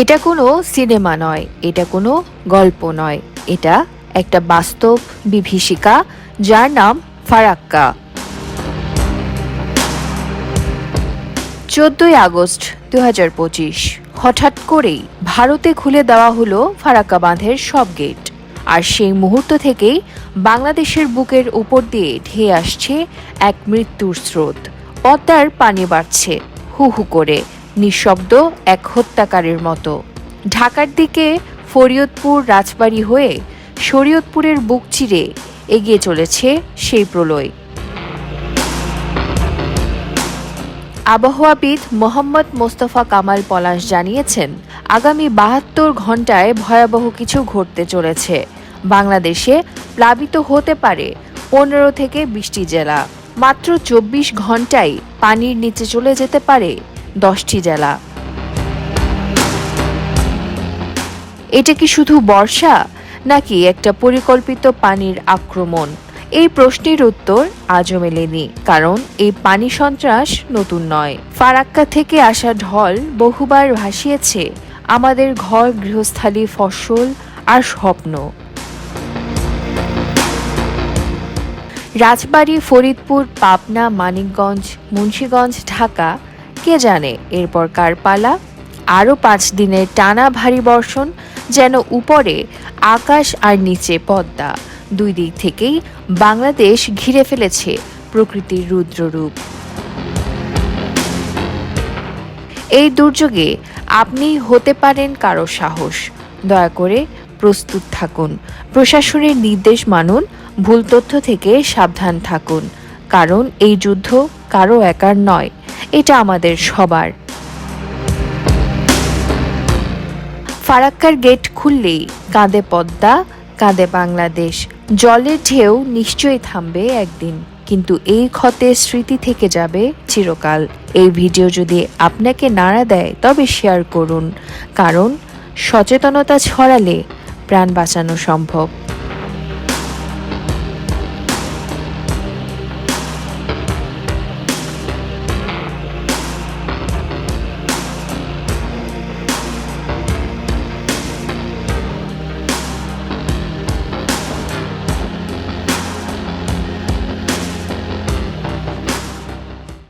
এটা কোনো সিনেমা নয়, এটা কোনো গল্প নয়। এটা একটা বাস্তব বিভীষিকা যার নাম ফারাক্কা। চোদ্দই আগস্ট দু হাজার পঁচিশ, হঠাৎ করেই ভারতে খুলে দেওয়া হলো ফারাক্কা বাঁধের সব গেট। আর সেই মুহূর্ত থেকেই বাংলাদেশের বুকের উপর দিয়ে ধেয়ে আসছে এক মৃত্যুর স্রোত। পদ্মার পানি বাড়ছে, হু হু করে। নিঃশব্দ এক হত্যাকারীর মতো। ঢাকার দিকে ফরিয়দপুর রাজবাড়ি হয়ে শরীয়তপুরের বুক চিরে এগিয়ে চলেছে সেই প্রলয়। আবহাওয়াবিদ মোহাম্মদ মোস্তফা কামাল পলাশ জানিয়েছেন, আগামী বাহাত্তর ঘন্টায় ভয়াবহ কিছু ঘটতে চলেছে। বাংলাদেশে প্লাবিত হতে পারে পনেরো থেকে বিশটি জেলা। মাত্র চব্বিশ ঘন্টায় পানির নিচে চলে যেতে পারে দশটি জেলা। এটা কি শুধু বর্ষা, নাকি একটা পরিকল্পিত পানির আক্রমণ? এই প্রশ্নের উত্তর আজও মেলেনি, কারণ এই পানি সন্ত্রাস নতুন নয়। ফারাক্কা থেকে আসা ঢল বহুবার ভাসিয়েছে, আমাদের ঘর গৃহস্থালী ফসল আর স্বপ্ন। রাজবাড়ী ফরিদপুর, পাবনা, মানিকগঞ্জ, মুন্সীগঞ্জ, ঢাকা কে জানে? এরপর কার পালা? আরও পাঁচ দিনের টানা ভারী বর্ষণ, যেন উপরে, আকাশ আর নিচে পদ্মা। দুই দিক থেকেই বাংলাদেশ ঘিরে ফেলেছে প্রকৃতির রুদ্ররূপ। এই দুর্যোগে আপনি হতে পারেন কারও সাহস। দয়া করে প্রস্তুত থাকুন। প্রশাসনের নির্দেশ মানুন, ভুল তথ্য থেকে সাবধান থাকুন। কারণ এই যুদ্ধ কারও একার নয় এটা আমাদের সবার। ফারাক্কার গেট খুললেই কাঁদে পদ্মা, কাঁদে বাংলাদেশ। জলের ঢেউ নিশ্চয়ই থামবে একদিন, কিন্তু এই ক্ষতের স্মৃতি থেকে যাবে চিরকাল। এই ভিডিও যদি আপনাকে নাড়া দেয়, তবে শেয়ার করুন, কারণ সচেতনতা ছড়ালে প্রাণ বাঁচানো সম্ভব।